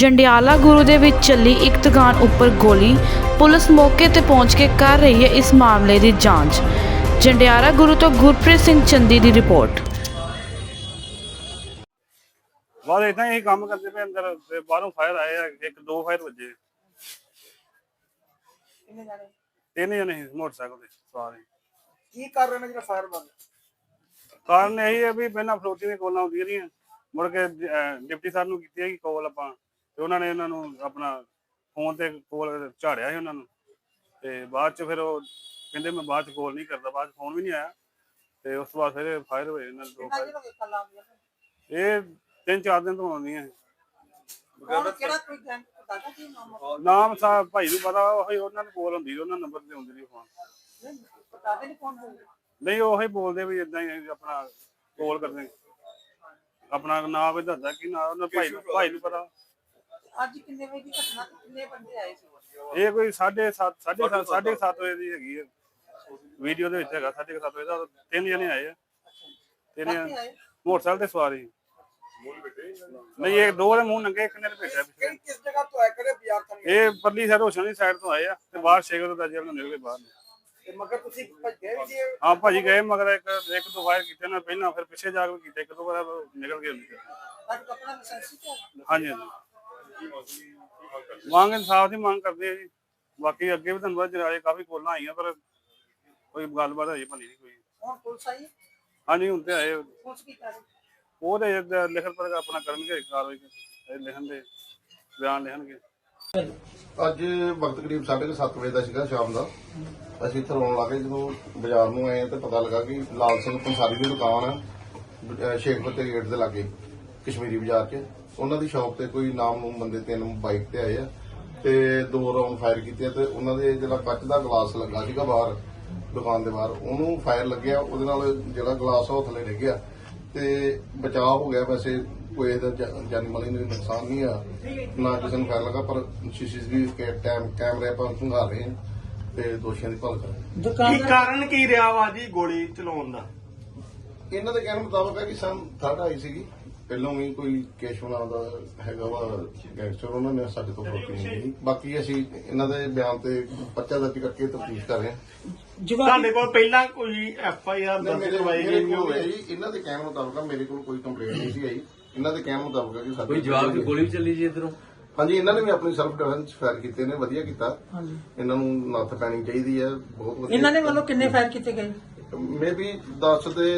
ਜੰਡਿਆਲਾ ਗੁਰੂ ਦੇ ਵਿੱਚ ਚੱਲੀ ਇੱਕ ਦੁਕਾਨ ਉੱਪਰ ਗੋਲੀ। ਪੁਲਿਸ ਮੌਕੇ ਤੇ ਪਹੁੰਚ ਕੇ ਕਰ ਰਹੀ ਹੈ ਇਸ ਮਾਮਲੇ ਦੀ ਜਾਂਚ। ਜੰਡਿਆਲਾ ਗੁਰੂ ਤੋਂ ਗੁਰਪ੍ਰੀਤ ਸਿੰਘ ਚੰਦੀ ਦੀ ਰਿਪੋਰਟ। ਬਾਅਦ ਇਦਾਂ ਹੀ ਕੰਮ ਕਰਦੇ ਪਏ ਅੰਦਰ ਤੇ ਬਾਹਰੋਂ ਫਾਇਰ ਆਏ ਆ ਇੱਕ ਦੋ ਫਾਇਰ ਵੱਜੇ। ਤਿੰਨ ਜਣੇ ਸੀ ਮੋਟਰਸਾਈਕਲ ਤੇ ਸਵਾਰ ਕੀ ਕਰ ਰਹੇ ਨੇ ਜਿਹੜਾ ਫਾਇਰ ਬੰਦ ਕਾਰਨ ਇਹ ਹੈ ਵੀ ਪਹਿਲਾਂ ਫਲੋਟੀ ਦੀਆਂ ਕੋਲਾਂ ਆਉਂਦੀਆਂ ਰਹੀਆਂ। ਮੁੜ ਕੇ ਅਹ, ਡਿਪਟੀ ਸਾਹਿਬ ਨੂੰ ਕੀਤੀ ਹੈ ਕੋਲ ਆਪਾਂ। ਤੇ ਉਹਨਾਂ ਨੇ ਉਹਨਾਂ ਨੂੰ ਆਪਣਾ ਫੋਨ ਤੇ ਕੋਲ ਝਾੜਿਆ ਸੀ ਉਹਨਾਂ ਨੂੰ। ਤੇ ਬਾਅਦ ਚ ਫਿਰ ਉਹ ਕਹਿੰਦੇ ਮੈਂ ਬਾਅਦ ਚ ਕੋਲ ਨਹੀਂ ਕਰਦਾ ਬਾਅਦ ਚ ਫੋਨ ਵੀ ਨਹੀਂ ਆਇਆ। ਤੇ ਉਸ ਤੋਂ ਬਾਅਦ ਫਿਰ ਫਾਇਰ ਹੋਏ ਇਹਨਾਂ ਦੇ ਦੋ fire। ਇਹ ਤਿੰਨ ਚਾਰ ਦਿਨ ਤੋਂ ਆਉਂਦੀਆਂ ਕੌਣ ਕਿਹੜਾ ਕੋਈ ਗੈਂਗ ਪਤਾ ਨਾ ਕੀ ਨਾਮ ਆ? ਨਾਮ ਸਾਹਿਬ ਭਾਈ ਨੂੰ ਪਤਾ ਉਹੀ ਉਹਨਾਂ ਨੂੰ ਕੋਲ ਹੁੰਦੀ ਸੀ, ਉਹਨਾਂ ਨੰਬਰ ਤੇ ਹੁੰਦੀ ਸੀ ਫੋਨ ਨਹੀਂ, ਪਤਾ ਨਹੀਂ ਕੌਣ ਹੋਊਗਾ ਨਹੀਂ ਉਹੀ ਬੋਲਦੇ ਵੀ ਇਦਾਂ ਹੀ ਆਪਣਾ ਕੋਲ ਕਰਦੇ। ਆਪਣਾ ਨਾਮ ਵੀ ਦੱਸਦਾ ਕਿ ਨਾ ਉਹਨਾਂ ਭਾਈ ਨੂੰ ਭਾਈ ਨੂੰ ਪਤਾ। ਅੱਜ ਕਿੰਨੇ ਵਜੇ ਦੀ ਘਟਨਾ ਤੇ ਕਿੰਨੇ ਬੰਦੇ ਆਏ ਸੀ? ਇਹ ਕੋਈ 7:30 7:30 7:30 ਵਜੇ ਦੀ ਹੈਗੀ ਹੈ ਵੀਡੀਓ ਦੇ ਵਿੱਚ ਹੈਗਾ 7:30 ਵਜੇ ਦਾ। ਤਿੰਨ ਜਣੇ ਆਏ ਆ। ਤਿੰਨ ਜਣੇ। ਆਏ? ਮੋਟਰਸਾਈਕਲ ਤੇ ਸਵਾਰੀ ਨਹੀਂ ਇਹ ਦੋ ਦੇ ਮੂੰਹ ਨੰਗੇ ਇੱਕ ਨੇ ਭੇਜਿਆ ਪਿੱਛੇ। ਕਿਸ ਜਗ੍ਹਾ ਤੋਂ ਆਏ? ਕਿਹੜੇ ਬਾਜ਼ਾਰ ਤੋਂ ਇਹ ਪਰਲੀ ਸਾਈਡ ਹੋਸ਼ਨ ਦੀ ਸਾਈਡ ਤੋਂ ਆਏ ਆ ਤੇ ਬਾਹਰ ਸ਼ੇਗਰ ਦਾ ਜੇਬ ਨਾਲ ਨਿਕਲ ਬਾਹਰ। ਨੂੰ। ਤੇ ਮਗਰ ਤੁਸੀਂ ਭੱਜੇ ਵੀ ਜੀ? ਹਾਂ ਭਾਜੀ ਗਏ ਮਗਰ ਇੱਕ ਇੱਕ ਦੋ ਫਾਇਰ ਕੀਤੇ ਨਾ। ਪਹਿਲਾਂ ਫਿਰ ਪਿੱਛੇ ਜਾ ਕੇ ਕੀਤੇ ਇੱਕ ਦੋ ਵਾਰ ਨਿਕਲ ਗਏ। ਹਾਂਜੀ ਹਾਂਜੀ। ਮੰਗ ਇਨਸਾਫ ਦੀ ਮੰਗ ਕਰਦੇ ਆ ਜੀ। ਬਾਕੀ ਅੱਗੇ ਵੀ ਤੁਹਾਨੂੰ ਪਤਾ ਜਰਾਏ ਕਾਫੀ ਕੋਲਾਂ ਆਈਆਂ ਪਰ ਕੋਈ ਗੱਲਬਾਤ ਹੋਈ ਬਣੀ ਨਹੀਂ ਕੋਈ। ਹੁਣ ਪੁਲਿਸ ਆਈ ਹਾਂਜੀ ਹੁਣ ਤੇ ਆਏ। ਪੁਲਿਸ ਕੀ ਕਰ ਰਹੀ ਉਹਦੇ ਲਿਖਤ ਪਰ ਆਪਣਾ ਕਰਨਗੇ ਕਾਰਵਾਈ ਇਹ ਲਿਖਣ ਦੇ ਬਿਆਨ ਲਿਖਣਗੇ। ਅੱਜ ਵਕਤ ਕਰੀਬ 7:30 ਵਜੇ ਦਾ ਸੀਗਾ ਸ਼ਾਮ ਦਾ। ਅਸੀਂ ਇੱਥੇ ਰੋਣ ਲੱਗੇ ਜਦੋਂ ਬਾਜ਼ਾਰ ਨੂੰ ਆਏ ਤੇ ਪਤਾ ਲੱਗਾ ਕਿ ਲਾਲ ਸਿੰਘ ਪੰਸਾਰੀ ਦੀ ਦੁਕਾਨ ਹੈ ਸ਼ੇਖਪੁਰ ਤੇ ਗੇਟ ਦੇ ਲਾਗੇ ਕਸ਼ਮੀਰੀ ਬਾਜ਼ਾਰ 'ਚ। ਉਹਨਾਂ ਦੀ ਸ਼ਾਪ ਤੇ ਕੋਈ ਨਾਮ ਨੂੰ ਬੰਦੇ ਤਿੰਨ ਬਾਈਕ ਤੇ ਆਏ ਆ ਤੇ ਦੋ ਰਾਉਂਡ ਫਾਇਰ ਕੀਤੇ ਤੇ ਉਹਨਾਂ ਦੇ ਜਿਹੜਾ ਕੱਚ ਦਾ ਗਲਾਸ ਲੱਗਾ ਸੀਗਾ ਬਾਹਰ ਦੁਕਾਨ ਦੇ ਬਾਹਰ ਉਹਨੂੰ ਫਾਇਰ ਲੱਗਿਆ ਉਹਦੇ ਨਾਲ ਜਿਹੜਾ ਗਲਾਸ ਉਹ ਥੱਲੇ ਡਿੱਗ ਗਿਆ ਤੇ ਬਚਾਅ ਹੋ ਗਿਆ ਵੈਸੇ ਕੋਈ ਇਹਦਾ ਜਾਨੀ ਮਾਲੀ ਨੂੰ ਨੁਕਸਾਨ ਨਹੀਂ ਆ ਨਾ ਕਿਸੇ ਨੂੰ ਫਾਇਰ ਲੱਗਾ ਪਰ ਸੀਸੀਟੀਵੀ ਟਾਈਮ ਕੈਮਰੇ ਆਪਾਂ ਖੰਗਾਲ ਰਹੇ ਹਾਂ ਤੇ ਦੋਸ਼ੀਆਂ ਦੀ ਭਾਲ ਕਰ ਰਹੇ ਹਾਂ। ਕੀ ਕਾਰਨ ਕੀ ਰਿਹਾ ਵਾ ਜੀ ਗੋਲੀ ਚਲਾਉਣ ਦਾ? ਇਹਨਾਂ ਦੇ ਕਹਿਣ ਮੁਤਾਬਕ ਹੈ ਕਿ ਸਨ ਥਰਡ ਆਈ ਸੀਗੀ। ਪਹਿਲਾਂ ਵੀ ਕੋਈ ਕੇਸ਼ਵ ਨਾਮ ਦਾ ਹੈਗਾ ਵਾ ਗੈਂਗਸਟਰ ਉਹਨਾਂ ਨੇ ਸਾਡੇ ਤੋਂ ਫਰੋਤੀ ਨਹੀਂ ਲਈ। ਬਾਕੀ ਅਸੀਂ ਇਹਨਾਂ ਦੇ ਬਿਆਨ ਤੇ ਪਰਚਾ ਦਰਜ ਕਰਕੇ ਤਫਤੀਸ਼ ਕਰ ਰਹੇ ਹਾਂ। ਤੁਹਾਡੇ ਕੋਲ ਪਹਿਲਾਂ ਕੋਈ ਐਫ ਆਈ ਆਰ ਨਹੀਂ, ਦਰਜ ਮੇਰੇ ਕਰਵਾਈ ਮੇਰੇ ਗਈ ਕੋਲ ਹੋਵੇ? ਹੈ ਜੀ। ਇਹਨਾਂ ਦੇ ਕਹਿਣ ਮੁਤਾਬਕ ਆ, ਮੇਰੇ ਕੋਲ ਕੋਈ ਕੰਪਲੇਂਟ ਨਹੀਂ ਸੀ ਆਈ। ਇਹਨਾਂ ਦੇ ਕਹਿਣ ਮੁਤਾਬਕ ਹੈ ਕਿ ਸਾਡੇ ਕੋਈ ਜਵਾਬ ਦੀ ਗੋਲੀ ਵੀ ਚੱਲੀ ਜੀ ਇਧਰੋਂ? ਹਾਂਜੀ ਇਹਨਾਂ ਨੇ ਵੀ ਆਪਣੀ ਸੈਲਫ ਡਿਫੈਂਸ ਫਾਇਰ ਕੀਤੇ ਨੇ ਵਧੀਆ ਕੀਤਾ। ਹਾਂਜੀ। ਇਹਨਾਂ ਨੂੰ ਨੱਥ ਪੈਣੀ ਚਾਹੀਦੀ ਹੈ ਬਹੁਤ ਵਧੀਆ ਇਹਨਾਂ ਦੇ ਵੱਲੋਂ ਕਿੰਨੇ ਫਾਇਰ ਕੀਤੇ ਗਏ? ਮੇਬੀ 10 ਦੇ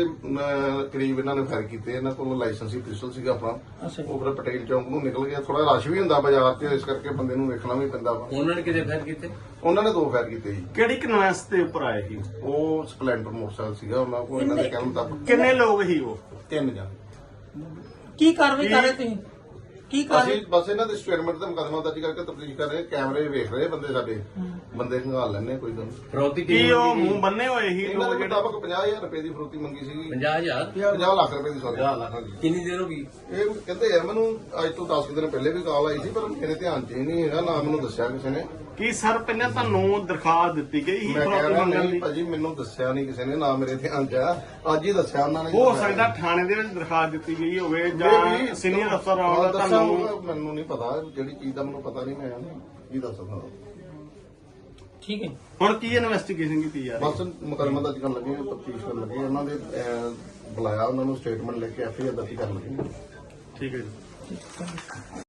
ਕਰੀਬ ਇਹਨਾਂ ਨੇ ਫਾਇਰ ਕੀਤੇ। ਇਹਨਾਂ ਕੋਲ ਲਾਇਸੈਂਸੀ ਪਿਸਟਲ ਸੀਗਾ ਆਪਣਾ। ਅੱਛਾ ਉਹ ਫਿਰ ਪਟੇਲ ਚੌਂਕ ਨੂੰ ਨਿਕਲ ਗਿਆ। ਥੋੜਾ ਰਸ਼ ਵੀ ਹੁੰਦਾ ਬਾਜ਼ਾਰ ਤੇ ਇਸ ਕਰਕੇ ਬੰਦੇ ਨੂੰ ਵੇਖਣਾ ਵੀ ਪੈਂਦਾ ਵਾ। ਉਹਨਾਂ ਨੇ ਕਿਤੇ ਫੈਰ ਕੀਤੇ? ਉਹਨਾਂ ਨੇ ਦੋ ਫਾਇਰ ਕੀਤੇ ਜੀ। ਕਿਹੜੀ ਕਨਵੈਂਸ ਦੇ ਉੱਪਰ ਆਏ ਸੀ? ਉਹ ਸਪਲੈਂਡਰ ਮੋਟਰਸਾਈਕਲ ਸੀਗਾ ਉਹਨਾਂ ਕੋਲ ਇਹਨਾਂ ਦੇ ਕਹਿਣ ਮੁਤਾਬਕ। ਕਿੰਨੇ ਲੋਕ ਸੀ ਉਹ? ਤਿੰਨ ਜਾਣੇ। ਕੀ ਕਾਰਵਾਈ ਕਰ ਰਹੇ ਤੁਸੀਂ? ਕੀ ਅਸੀਂ ਬਸ ਇਹਨਾਂ ਦੇ ਸਟੇਟਮੈਂਟ ਤੇ ਮੁਕਦਮਾ ਦਰਜ ਕਰਕੇ ਤਫਤੀਸ਼ ਕਰ ਰਹੇ। ਕੈਮਰੇ ਵੇਖ ਰਹੇ ਬੰਦੇ ਸਾਡੇ। ਬੰਦੇ ਖੰਗਾਲ ਲੈਣੇ ਕੋਈ ਗੱਲ। ਨਹੀਂ। ਫਰੌਤੀ ਕੀ ਉਹ ਮੂੰਹ ਬੰਨੇ ਹੋਏ ਸੀ ਇਹਨਾਂ ਲੋਕ ਦੇ ਜਿਹੜੇ? ਮੁਤਾਬਕ 50000 ਰੁਪਏ ਦੀ ਫਰੋਤੀ ਮੰਗੀ ਸੀਗੀ। 50000 50 ਲੱਖ ਰੁਪਏ ਦੀ ਸੌਰੀ 50 ਲੱਖ। ਦੀ ਕਿੰਨੀ ਦੇਰ ਹੋ ਗਈ? ਇਹ ਕਹਿੰਦੇ ਯਾਰ ਮੈਨੂੰ ਅੱਜ ਤੋਂ 10 ਦਿਨ ਪਹਿਲੇ ਵੀ ਕਾਲ ਆਈ ਸੀ ਪਰ ਮੇਰੇ ਧਿਆਨ 'ਚ ਹੀ ਨਹੀਂ ਹੈਗਾ ਨਾ ਮੈਨੂੰ ਦੱਸਿਆ ਕਿਸੇ ਨੇ। ਕੀ ਸਰ ਪਹਿਲਾਂ ਤੁਹਾਨੂੰ ਦਰਖਾਸਤ ਦਿੱਤੀ ਗਈ ਸੀ ਮੈਂ ਕਹਿ ਫਰੋਤੀ ਰਿਹਾ ਮੰਗਣ ਨਹੀਂ ਦੀ? ਭਾਜੀ ਮੈਨੂੰ ਦੱਸਿਆ ਨਹੀਂ ਕਿਸੇ ਨੇ ਨਾ ਮੇਰੇ ਧਿਆਨ 'ਚ ਆ। ਅੱਜ ਹੀ ਦੱਸਿਆ ਉਹਨਾਂ ਨੇ। ਹੋ ਸਕਦਾ ਥਾਣੇ ਦੇ ਵਿੱਚ ਦਰਖਾਸਤ ਦਿੱਤੀ ਗਈ ਹੋਵੇ ਜਾਂ ਵੀ ਸੀਨੀਅਰ ਅਫਸਰ ਹਾਂ, ਆਉਣਾ ਤੁਹਾਨੂੰ ਹੋਊਗਾ, ਮੈਨੂੰ ਨਹੀਂ ਪਤਾ ਜਿਹੜੀ ਚੀਜ਼ ਦਾ ਮੈਨੂੰ ਪਤਾ ਨਹੀਂ ਮੈਂ ਕੀ ਦੱਸ ਸਕਦਾ ਠੀਕ ਹੈ ਹੁਣ ਕੀ ਇਨਵੈਸਟੀਗੇਸ਼ਨ ਕੀਤੀ ਜਾ ਰਹੀ ਬਸ ਮੁਕੱਦਮਾ ਦਰਜ ਕਰਨ ਲੱਗੇ ਤਫਤੀਸ਼ ਕਰਨ ਲੱਗੇ ਉਹਨਾਂ ਦੇ ਅਹ, ਬੁਲਾਇਆ ਉਹਨਾਂ ਨੂੰ ਸਟੇਟਮੈਂਟ ਲੈ ਕੇ ਐਫਆਈਆਰ ਦਰਜ ਕਰਨ ਲੱਗੇ ਠੀਕ ਹੈ ਜੀ।